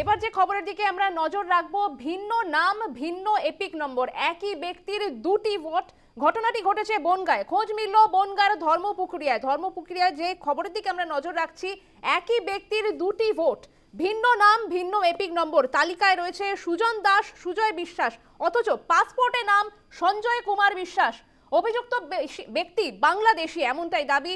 এবার যে খবরের দিকে আমরা নজর রাখব, ভিন্ন নাম, ভিন্ন এপিক নম্বর। একই ব্যক্তির দুটি ভোট। ঘটনাটি ঘটেছে বনগায়। খোঁজ মিলল বনগার ধর্মপুকুরিয়ায়। ধর্মপুকুরিয়ায় যে খবরের দিকে আমরা নজর রাখছি, একই ব্যক্তির দুটি ভোট। ভিন্ন নাম, ভিন্ন এপিক নম্বর। তালিকায় রয়েছে সুজন দাস, সুজয় বিশ্বাস। অথচ পাসপোর্টে নাম সঞ্জয় কুমার বিশ্বাস। অভিযুক্ত ব্যক্তি বাংলাদেশি, এমনটাই দাবি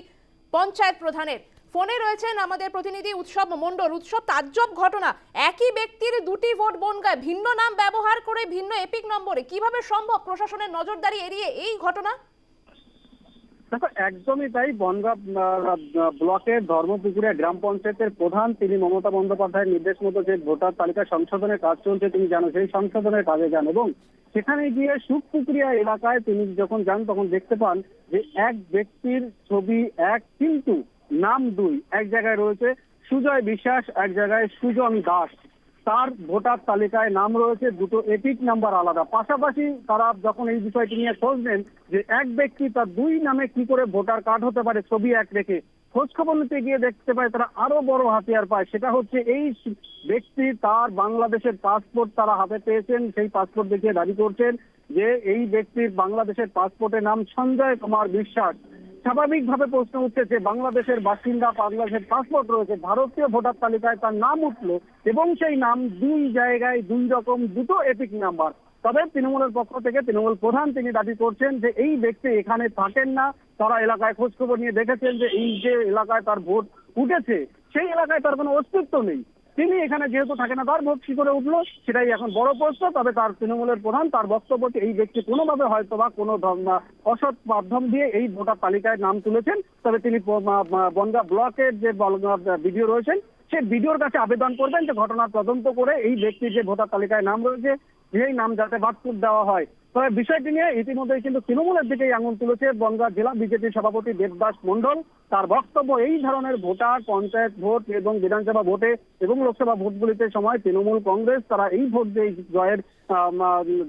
পঞ্চায়েত প্রধানের। ফোনে রয়েছেন আমাদের প্রতিনিধি উৎসব মণ্ডল। উৎসব তাজ্জব ঘটনা। একই ব্যক্তির দুটি ভোট বনগায় ভিন্ন নাম ব্যবহার করে ভিন্ন এপিক নম্বরে কীভাবে সম্ভব প্রশাসনের নজরদারি এড়িয়ে এই ঘটনা? দেখো, একদমই তাই। বনগাঁ ব্লকের ধর্মপুকুরিয়া গ্রাম পঞ্চায়েতের প্রধান তিনি মমতা বন্দ্যোপাধ্যায়ের নির্দেশ মতো যে ভোটার তালিকা সংশোধনের কাজ চলছে, তিনি জানো সেই সংশোধনের কাজে যান এবং সেখানে গিয়ে সুখপুকুরিয়া এলাকায় তিনি যখন যান, তখন দেখতে পান যে এক ব্যক্তির ছবি এক কিন্তু নাম দুই, এক জায়গায় রয়েছে সুজয় বিশ্বাস, এক জায়গায় সুজন দাস। তার ভোটার তালিকায় নাম রয়েছে দুটো এপিক নাম্বার আলাদা। পাশাপাশি তারা যখন এই বিষয়টি নিয়ে খোঁজ নেন যে এক ব্যক্তি তার দুই নামে কি করে ভোটার কার্ড হতে পারে ছবি এক রেখে খোঁজ খবর নিতে গিয়ে দেখতে পায় তারা আরও বড় হাতিয়ার পায়। সেটা হচ্ছে এই ব্যক্তি তার বাংলাদেশের পাসপোর্ট তারা হাতে পেয়েছেন, সেই পাসপোর্ট দেখিয়ে দাবি করছেন যে এই ব্যক্তির বাংলাদেশের পাসপোর্টের নাম সঞ্জয় কুমার বিশ্বাস। স্বাভাবিকভাবে প্রশ্ন উঠছে যে বাংলাদেশের বাসিন্দা বাংলাদেশের পাসপোর্ট রয়েছে, ভারতীয় ভোটার তালিকায় তার নাম উঠল এবং সেই নাম দুই জায়গায় দুই রকম দুটো এপিক নাম্বার তবে তৃণমূলের পক্ষ থেকে তৃণমূল প্রধান তিনি দাবি করছেন যে এই ব্যক্তি এখানে থাকেন না। তারা এলাকায় খোঁজখবর নিয়ে দেখেছেন যে এই যে এলাকায় তার ভোট উঠেছে, সেই এলাকায় তার কোনো অস্তিত্ব নেই। তিনি এখানে যেহেতু থাকে না, তার ভোট কি করে উঠল, সেটাই এখন বড় প্রশ্ন। তবে তার তৃণমূলের প্রধান, তার বক্তব্য যে এই ব্যক্তি কোনোভাবে হয়তো বা কোনো অসৎ মাধ্যম দিয়ে এই ভোটার তালিকায় নাম তুলেছেন। তবে তিনি বনগাঁ ব্লকের যে ভিডিও রয়েছেন সেই ভিডিওর কাছে আবেদন করবেন যে ঘটনার তদন্ত করে এই ব্যক্তির যে ভোটার তালিকায় নাম রয়েছে, সেই নাম যাতে বাদপুর দেওয়া হয়। তবে বিষয়টি নিয়ে ইতিমধ্যেই কিন্তু তৃণমূলের দিকেই আঙুল তুলেছে বনগাঁ জেলা বিজেপি সভাপতি দেবদাস মণ্ডল। তার বক্তব্য এই ধরনের ভোটার পঞ্চায়েত ভোট এবং বিধানসভা ভোটে এবং লোকসভা ভোটগুলিতে সময় তৃণমূল কংগ্রেস তারা এই ভোট যে জয়ের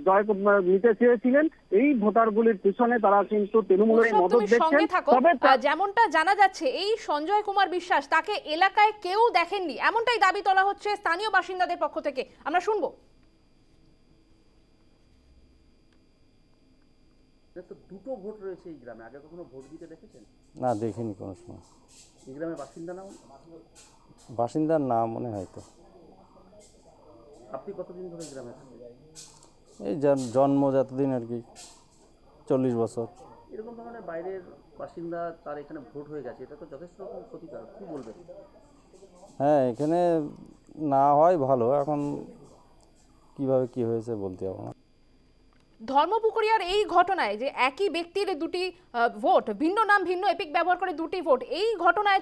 জয় নিতে চেয়েছিলেন। এই ভোটারগুলির পিছনে তারা কিন্তু তৃণমূলের মদত দেখছেন। তবে যেমনটা জানা যাচ্ছে এই সঞ্জয় কুমার বিশ্বাস তাকে এলাকায় কেউ দেখেননি। এমনটাই দাবি তোলা হচ্ছে স্থানীয় বাসিন্দাদের পক্ষ থেকে। আমরা শুনব। তো দুটো ভোট রয়েছে এই গ্রামে। আগে কখনো ভোট দিতে দেখেছেন? না দেখিনি কোনো সময়। এই গ্রামের বাসিন্দা নাম? বাসিন্দার নাম মনে হয়তো আপনি কতদিন ধরে গ্রামে থাকেন? এই জন- জন্ম যতদিন আর কি চল্লিশ বছর। এরকম ধরনের বাইরের বাসিন্দা তার এখানে ভোট হয়ে গেছে এটা তো যথেষ্ট রকম ক্ষতিকারক কি বলবেন? হ্যাঁ এখানে না হয় ভালো এখন কীভাবে কি হয়েছে বলতে পারব না। ধর্মপুকুরিয়ার এই ঘটনায় যে একই ব্যক্তির দুটি ভোট, ভিন্ন নাম, ভিন্ন এপিক ব্যবহার করে দুটি ভোট, এই ঘটনায়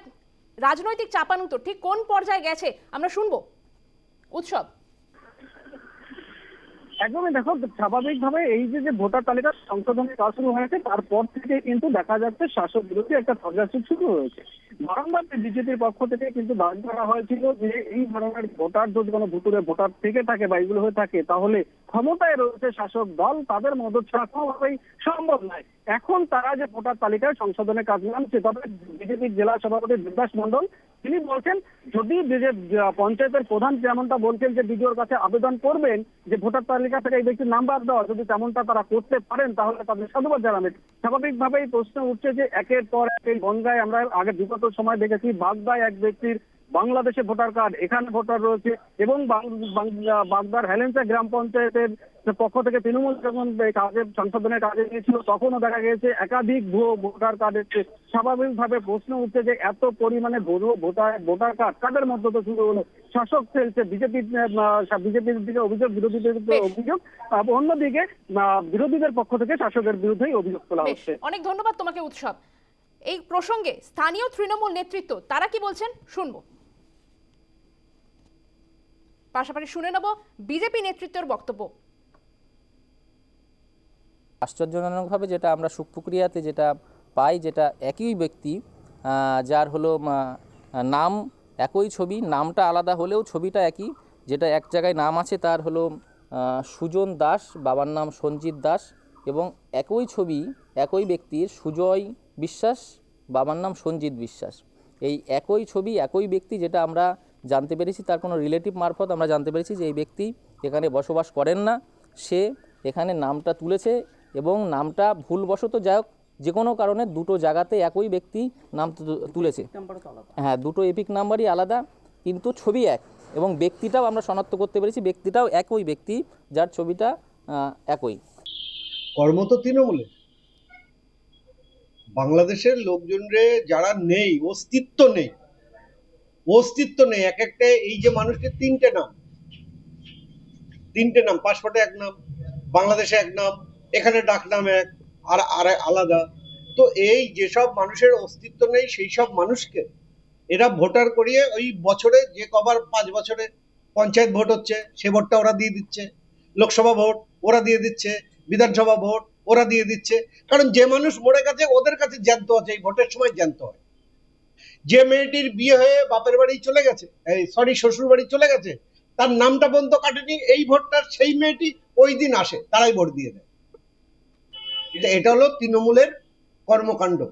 রাজনৈতিক চাপানুতো ঠিক কোন পর্যায়ে গেছে? আমরা শুনব। উৎসব। একদমই দেখো, স্বাভাবিকভাবে এই যে যে ভোটার তালিকা সংশোধনের কাজ শুরু হয়েছে, তারপর থেকে কিন্তু দেখা যাচ্ছে শাসক বিরোধী একটা সর্যাসুর শুরু হয়েছে। বারংবার বিজেপির পক্ষ থেকে কিন্তু দাবি করা হয়েছিল যে, এই ধরনের ভোটার যদি কোনো ভুতুরে ভোটার থেকে থাকে বা এগুলো হয়ে থাকে, তাহলে ক্ষমতায় রয়েছে শাসক দল, তাদের মদত ছাড়া কোনোভাবেই সম্ভব নয়। এখন তারা যে ভোটার তালিকায় সংশোধনের কাজ নামছে, তবে বিজেপির জেলা সভাপতি দেবদাস মন্ডল তিনি বলছেন, যদি পঞ্চায়েতের প্রধান যেমনটা বলছেন যে বিডিওর কাছে আবেদন করবেন যে ভোটার তালিকা থেকে এই ব্যক্তির নাম্বার দেওয়া, যদি তেমনটা তারা করতে পারেন, তাহলে তাদের সাধুবাদ জানাবেন। স্বাভাবিকভাবেই প্রশ্ন উঠছে যে একের পর এক বনগায় আমরা আগে বিগত সময় দেখেছি, বাগদায় এক ব্যক্তির বাংলাদেশে ভোটার কার্ড এখানে ভোটার রয়েছে এবং বাগদার হেলেন্সা গ্রাম পঞ্চায়েতের পক্ষ থেকে তৃণমূল যখন কাজের সংশোধনের কাজে গিয়েছিল তখনও দেখা গেছে একাধিক ভুয়ো ভোটার কার্ড এসছে। স্বাভাবিকভাবে প্রশ্ন উঠছে যে এত পরিমাণে ভোটার ভোটার কার্ড কাদের মধ্যে তো শুরু হলো? শাসক চলছে বিজেপি বিজেপির দিকে অভিযোগ বিরোধীদের অভিযোগ অন্যদিকে বিরোধীদের পক্ষ থেকে শাসকের বিরুদ্ধেই অভিযোগ তোলা হচ্ছে। অনেক ধন্যবাদ তোমাকে উৎসব। এই প্রসঙ্গে স্থানীয় তৃণমূল নেতৃত্ব তারা কি বলছেন? শুনব। পাশাপাশি শুনে নেব বিজেপি নেতৃত্বের বক্তব্য। আশ্চর্যজনকভাবে যেটা আমরা সুখপুকুরিয়াতে যেটা পাই, যেটা একই ব্যক্তি যার হলো নাম একই ছবি, নামটা আলাদা হলেও ছবিটা একই, যেটা এক জায়গায় নাম আছে তার হলো সুজন দাস, বাবার নাম সঞ্জিত দাস এবং একই ছবি, একই ব্যক্তির সুজয় বিশ্বাস, বাবার নাম সঞ্জিত বিশ্বাস। এই একই ছবি, একই ব্যক্তি যেটা আমরা জানতে পেরেছি তার কোনো রিলেটিভ মারফত আমরা জানতে পেরেছি যে এই ব্যক্তি এখানে বসবাস করেন না সে এখানে নামটা তুলেছে এবং নামটা ভুলবশত যাই হোক যে কোনো কারণে দুটো জায়গাতে একই ব্যক্তি নাম তুলেছে। হ্যাঁ দুটো এপিক নাম্বারই আলাদা কিন্তু ছবি এক এবং ব্যক্তিটাও আমরা শনাক্ত করতে পেরেছি ব্যক্তিটাও একই ব্যক্তি যার ছবিটা আহ, একই। কর্ম তো তৃণমূলের বাংলাদেশের লোকজনরে যারা নেই অস্তিত্ব নেই অস্তিত্ব নেই, এক একটা এই যে মানুষটির তিনটে নাম। তিনটে নাম, পাসপোর্টে এক নাম, বাংলাদেশে এক নাম, এখানে ডাক নাম এক, আর আর আলাদা। তো এই যেসব মানুষের অস্তিত্ব নেই, সেই সব মানুষকে এরা ভোটার করিয়ে ওই বছরে যে কবার পাঁচ বছরে পঞ্চায়েত ভোট হচ্ছে, সে ভোটটা ওরা দিয়ে দিচ্ছে। লোকসভা ভোট, ওরা দিয়ে দিচ্ছে। বিধানসভা ভোট, ওরা দিয়ে দিচ্ছে। কারণ যে মানুষ মরে গেছে, ওদের কাছে জ্যান্ত আছে, এই ভোটের সময় জ্যান্ত হয়। যে মেয়েটির বিয়ে হয়ে বাপের বাড়ি চলে গেছে সরি শ্বশুর বাড়ি চলে গেছে, তার নামটা পর্যন্ত কাটেনি, এই ভোটটার সেই মেয়েটি ওই দিন আসে, তারাই ভোট দিয়ে দেয়। এটা- হলো তৃণমূলের কর্মকাণ্ড।